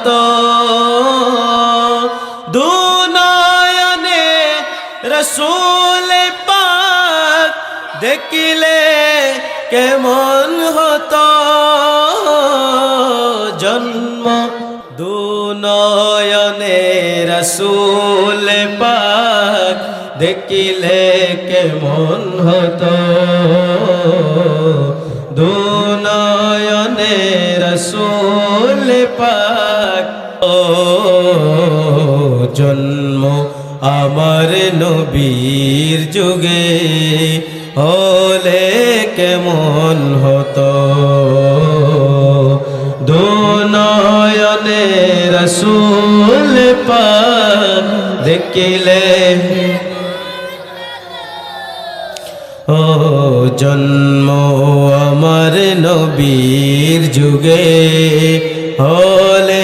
হতো দুনয়নে রসুল পাক দেখিলে কেমন হতো। জন্ম দুনয়নে রসুল পাক দেখিলে কেমন হতো। রসুল পাক, ও জন্ম আমার নবীর যুগে, হলে কেমন হতো? দুনয়নে রসুল পাক দেখিলে ও জন্ম আমার নবীর যুগে হলে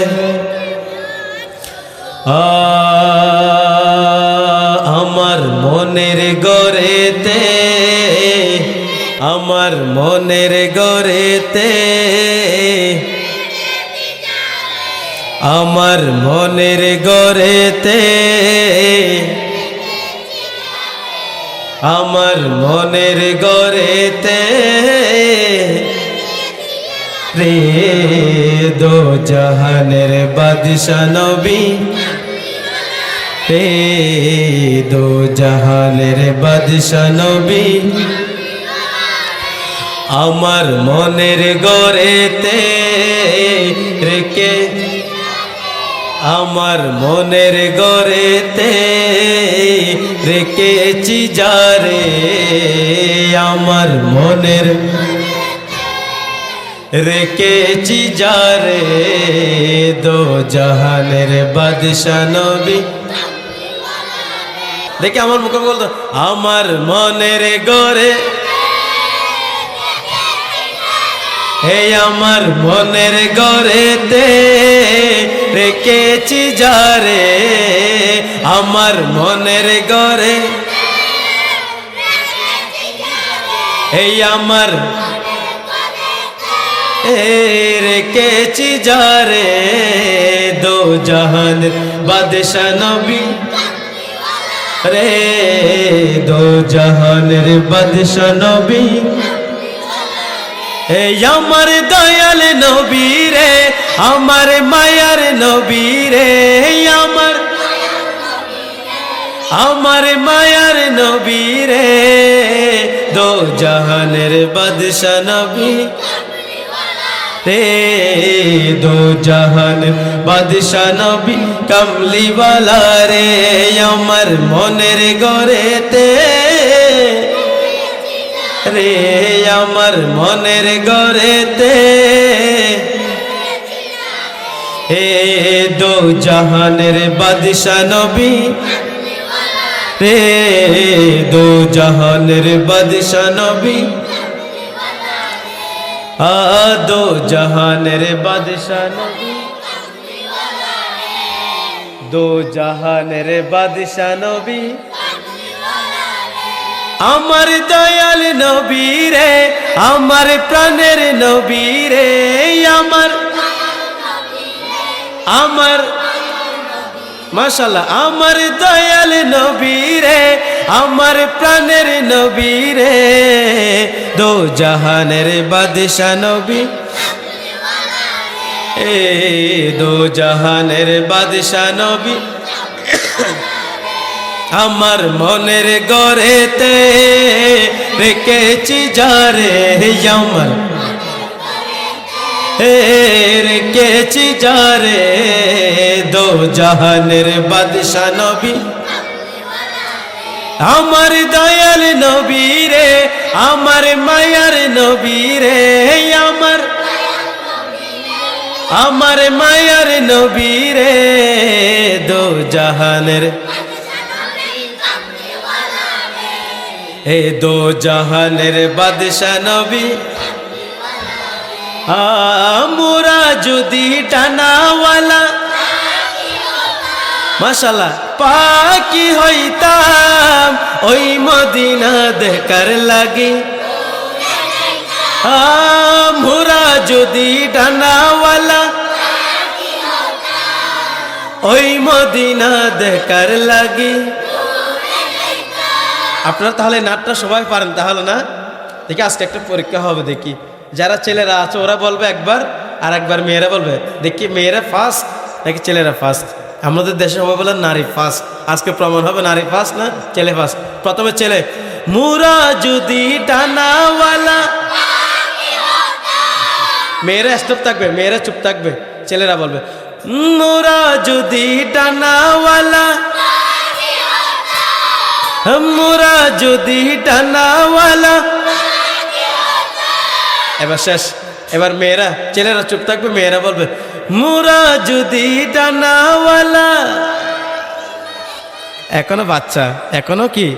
আমার মনের গড়েতে আমার মনের গড়েতে আমার মনের গড়েতে আমার মনের গড়েতে রে দো জাহানের বাদশা নবী। রে দো জাহানের বাদশা নবী। আমার মনের গড়েতে রেখে আমার মনের গড়েতে রেখেছি যারে। আমার মনের রেখেছি যারে দো জাহানের বাদশা নবী। দেখে আমার মুখে বলতো, আমার মনের গড়ে হে আমার মনের গড়েতে রেখেছি যারে আমার মনের গড়ে এই আমার রেখেছি যারে দো জাহান বাদশা নবী। রে দো জাহানের বাদশা নবী। এই আমার দয়াল নবী রে, আমার মায়ার নবী রে, আমার আমার মায়ার নবী রে, দো জাহানের বাদশা নবী। রে দো জাহান বাদশা নবী কমলিওয়ালা রে, আমার মনের গড়েতে রে, আমার মনের গড়েতে হে দো জাহানের বাদশা নবী রে, দো জাহানের বাদশা নবী আ দো জাহানের বাদশা নবী। দো জাহানের বাদশা নবী। আমার দয়াল নবী রে, আমার প্রাণের নবী রে, আমার আমার মাশাল্লাহ আমার দয়াল নবী রে, আমার প্রাণের নবী রে। দো জাহানের বাদশা নবী। এ, দো জাহানের বাদশা নবী। আমার মনের গড়েতে রেখেছি যারে আমার। রেখেছি যারে দো জাহানের বাদশা নবী। আমার দয়াল নবী রে, আমার মায়ার নবী রে, আমার আমার মায়ার নবী রে, দো জাহানের এ দো জাহানের বাদশা নবী। আমরা যদি টানাওয়ালা মাশাল্লাহ পাকি হইতাম, ওই মদিনা দেখার লাগি। আমরা যদি ডানাওয়ালা, ওই মদিনা দেখার লাগে। আপনারা তাহলে নাটটা সবাই পারেন, তাহলে না? দেখি আজকে একটা পরীক্ষা হবে, দেখি। যারা ছেলেরা আছে, ওরা বলবে একবার, আর একবার মেয়েরা বলবে, দেখি মেয়েরা ফার্স্ট নাকি ছেলেরা ফার্স্ট আমাদের দেশে সবাই বলে নারী ফার্স্ট আজকে প্রমাণ হবে নারী ফার্স্ট না ছেলে ফার্স্ট প্রথমে ছেলে, মুরা যদি ডানাওয়ালা মেয়েরা স্টপ থাকবে, মেয়েরা চুপ থাকবে, ছেলেরা বলবে, মোরা যদি ডানাওয়ালা মোরা যদি ডানাওয়ালা এবার শেষ। এবার মেয়েরা, ছেলেরা চুপ থাকবে, মেয়েরা বলবে, মোরা যদি ডানাওয়ালা। এখনও বাচ্চা, এখনও কি?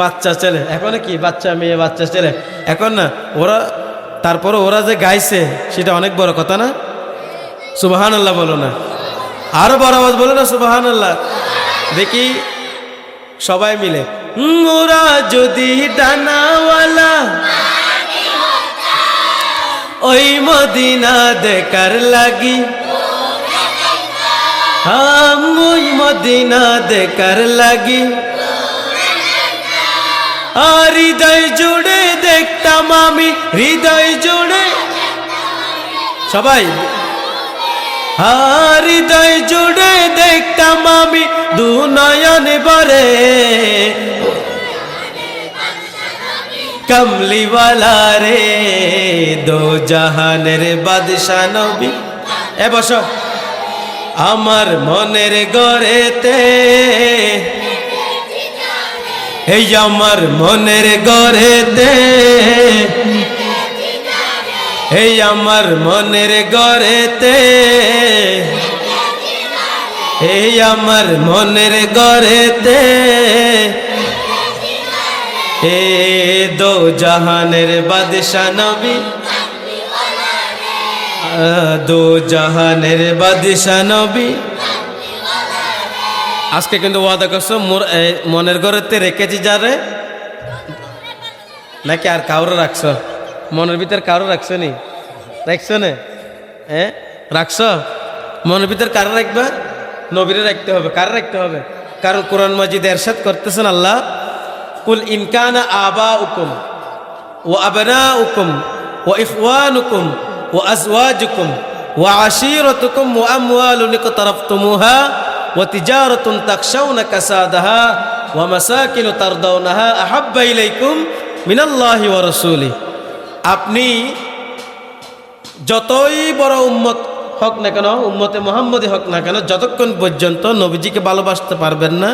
বাচ্চা ছেলে, এখনও কি? বাচ্চা মেয়ে, বাচ্চা ছেলে। এখন না, ওরা, তারপরে ওরা যে গাইছে, সেটা অনেক বড় কথা না? সুবাহান আল্লাহ বলো না। আরও বড় আওয়াজ বলো না সুবাহান আল্লাহ দেখি, সবাই মিলে, মোরা যদি ডানাওয়ালা। ওই মদিনা দেখার লাগি। হাম ওই মদিনা দেখার লাগি। আর হৃদয় জুড়ে দেখতাম আমি, হৃদয় জুড়ে। সবাই। আর হৃদয় জুড়ে দেখতাম আমি, দু নয়ন বরে কমলিওয়ালা রে দো জাহানের বাদশা নবী এ বস আমার মনের গড়েতে এই আমার মনের গড়েতে এই আমার মনের গড়েতে এই আমার মনের গড়েতে হে দো জাহানের বাদশা নবী। দো জাহানের বাদশা নবী। আজকে কিন্তু ওয়াদা করছ, মোর মনের ঘরেতে রেখেছি যারে। নাকি আর কাউরে রাখছো? মনের ভিতর কারও রাখছো নি? রাখছো না? হ্যাঁ রাখছো? মনের ভিতর কারও রাখবা? নবীরে রাখতে হবে। কারও রাখতে হবে? কারণ কোরআন মাজিদ এরশাদ করতেছেন আল্লাহ। কুল ইনকানা আবা উকুম ও আবনা উকুম ও ইফওয়ানুকুম ও আজওয়াজুকুম ও আশিরতুকুম ও আমওয়ালুন ইকতারাফতুমুহা ও তিজারাতুন তাখশাউনা কাসাদাহা ওয়া মাসাকিনু তারদাউনাহা আহাব্বা ইলাইকুম মিনাল্লাহি ওয়া রাসূলি। আপনি যতই বড় উম্মত হক না কেন, উম্মতে মোহাম্মদী হক না কেন, যতক্ষণ পর্যন্ত নবীজিকে ভালোবাসতে পারবেন না